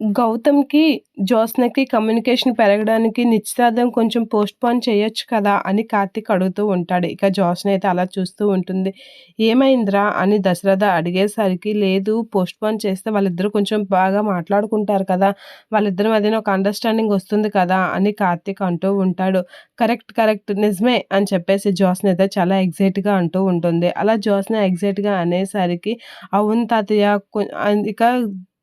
గౌతమ్‌కి, జ్యోత్స్నకి communication పెరగడానికి నిశ్చితార్థం కొంచెం పోస్ట్‌పోన్ చేయొచ్చు కదా! అని కార్తీక్ అడుగుతూ ఉంటాడు. ఇక జ్యోత్స్న అయితే అలా చూస్తూ ఉంటుంది. ఏమైందిరా? అని దశరథ అడిగేసరికి లేదు పోస్ట్‌పోన్ చేస్తే వాళ్ళిద్దరూ కొంచెం బాగా మాట్లాడుకుంటారు కదా! వాళ్ళిద్దరి మధ్యన ఒక అండర్‌స్టాండింగ్ వస్తుంది కదా! అని కార్తీక్ అంటూ ఉంటాడు. కరెక్ట్, కరెక్ట్ నిజమే అని చెప్పేసి జ్యోత్స్న అయితే చాలా ఎగ్జైట్గా అంటూ ఉంటుంది. అలా జ్యోత్స్న ఎగ్జైట్గా అనేసరికి అవును తాతయ్య ఇక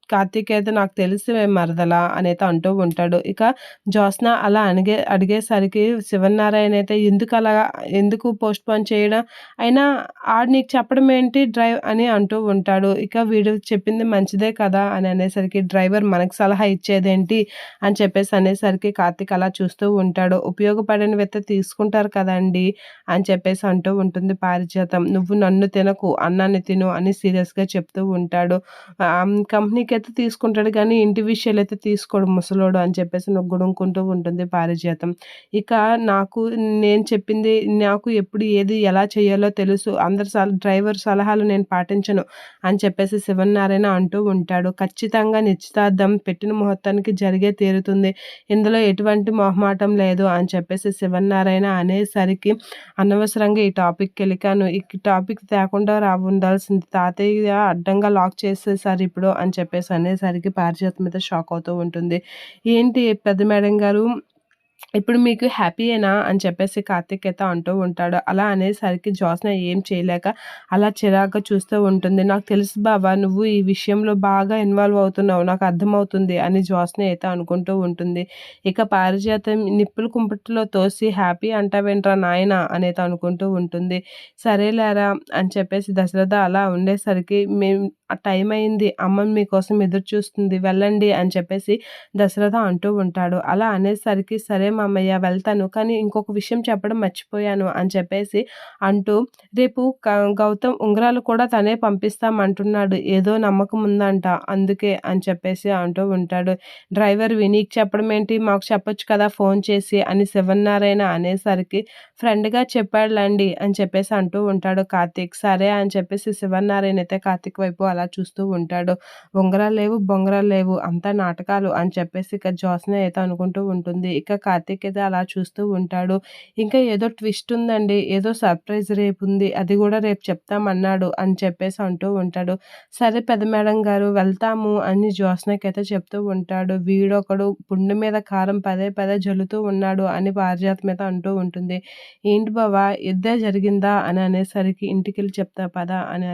కార్తీక్ అయితే నాకు తెలిసి మరదలా అనైతే అంటూ ఉంటాడు. ఇక జ్యోత్స్న అలా అడిగే అడిగేసరికి శివనారాయణ అయితే ఎందుకు అలా ఎందుకు పోస్ట్‌పోన్ చేయడం? అయినా ఆడు నీకు చెప్పడం ఏంటి డ్రైవ్ అని అంటూ ఉంటాడు. ఇక వీడు చెప్పింది మంచిదే కదా! అని అనేసరికి డ్రైవర్ మనకు సలహా ఇచ్చేదేంటి? అని చెప్పేసి అనేసరికి కార్తీక్ అలా చూస్తూ ఉంటాడు. ఉపయోగపడనివైతే తీసుకుంటారు కదండీ! అని చెప్పేసి అంటూ ఉంటుంది పారిజాతం. నువ్వు నన్ను తినకు అన్నాన్ని తిను అని సీరియస్‌గా చెప్తూ ఉంటాడు. కంపెనీకి అయితే తీసుకుంటాడు. కానీ ఇంటి విషయాలు అయితే తీసుకోడు ముసలోడు అని చెప్పేసి నువ్వు గుడుంకుంటూ ఉంటుంది పారిజాతం. ఇక నాకు నేను చెప్పింది నాకు ఎప్పుడు ఏది ఎలా చేయాలో తెలుసు. అందరి సల డ్రైవర్ సలహాలు నేను పాటించను అని చెప్పేసి శివనారాయణ అంటూ ఉంటాడు. ఖచ్చితంగా నిశ్చితార్థం పెట్టిన ముహూర్తానికి జరిగే తీరుతుంది. ఇందులో ఎటువంటి మొహమాటం లేదు అని చెప్పేసి శివనారాయణ అనేసరికి అనవసరంగా ఈ టాపిక్ వెళ్ళికాను ఈ టాపిక్ తేకుండా రా ఉండాల్సింది. తాతయ్య అడ్డంగా లాక్ చేసేసారు ఇప్పుడు అని చెప్పేసి అనేసరికి పారిజాతం మీద షాక్ అవుతూ ఉంటుంది. ఏంటి పెద్ద మేడం గారు ఇప్పుడు మీకు హ్యాపీయేనా అని చెప్పేసి కార్తీక్ అయితే అంటూ ఉంటాడు. అలా అనేసరికి జ్యోత్స్న ఏం చేయలేక అలా చిరాగ్గా చూస్తూ ఉంటుంది. నాకు తెలుసు బావా నువ్వు ఈ విషయంలో బాగా ఇన్వాల్వ్ అవుతున్నావు నాకు అర్థమవుతుంది అని జ్యోత్స్న అయితే అనుకుంటూ ఉంటుంది. ఇక పారిజాతం నిప్పులు కుంపట్లో తోసి హ్యాపీ అంటావేంట్రా నాయన అనేది అనుకుంటూ ఉంటుంది. సరేలేరా అని చెప్పేసి దశరథ అలా ఉండేసరికి మేము టైం అయింది అమ్మ మీకోసం ఎదురు చూస్తుంది వెళ్ళండి అని చెప్పేసి దశరథ అంటూ ఉంటాడు. అలా అనేసరికి సరే మామయ్య వెళ్తాను కానీ ఇంకొక విషయం చెప్పడం మర్చిపోయాను అని చెప్పేసి అంటూ రేపు గౌతమ్ ఉంగరాలు కూడా తనే పంపిస్తామంటున్నాడు ఏదో నమ్మకం ఉందంట అందుకే అని చెప్పేసి అంటూ ఉంటాడు. డ్రైవర్ వినీకి చెప్పడం ఏంటి మాకు చెప్పొచ్చు కదా ఫోన్ చేసి అని శివన్నారాయణ అనేసరికి ఫ్రెండ్గా చెప్పాడులండి అని చెప్పేసి అంటూ ఉంటాడు. కార్తీక్ సరే అని చెప్పేసి శివన్నారాయణ అయితే కార్తీక్ వైపు అలా చూస్తూ ఉంటాడు. ఉంగరాలు లేవు బొంగరాలు లేవు అంతా నాటకాలు అని చెప్పేసి ఇక జోస్న అయితే అనుకుంటూ ఉంటుంది. ఇక కార్తీక్ అయితే అలా చూస్తూ ఉంటాడు. ఇంకా ఏదో ట్విస్ట్ ఉందండి ఏదో సర్ప్రైజ్ రేపు ఉంది అది కూడా రేపు చెప్తామన్నాడు అని చెప్పేసి అంటూ ఉంటాడు. సరే పెద్ద మేడం గారు వెళ్తాము అని జోస్నకైతే చెప్తూ ఉంటాడు. వీడొకడు పుండు మీద కారం పదే పదే జల్లుతూ ఉన్నాడు అని పారిజాత మీద అంటూ ఉంటుంది. ఏంటి బావా ఇద్దే జరిగిందా? అని అనేసరికి ఇంటికి వెళ్ళి చెప్తా పదా అని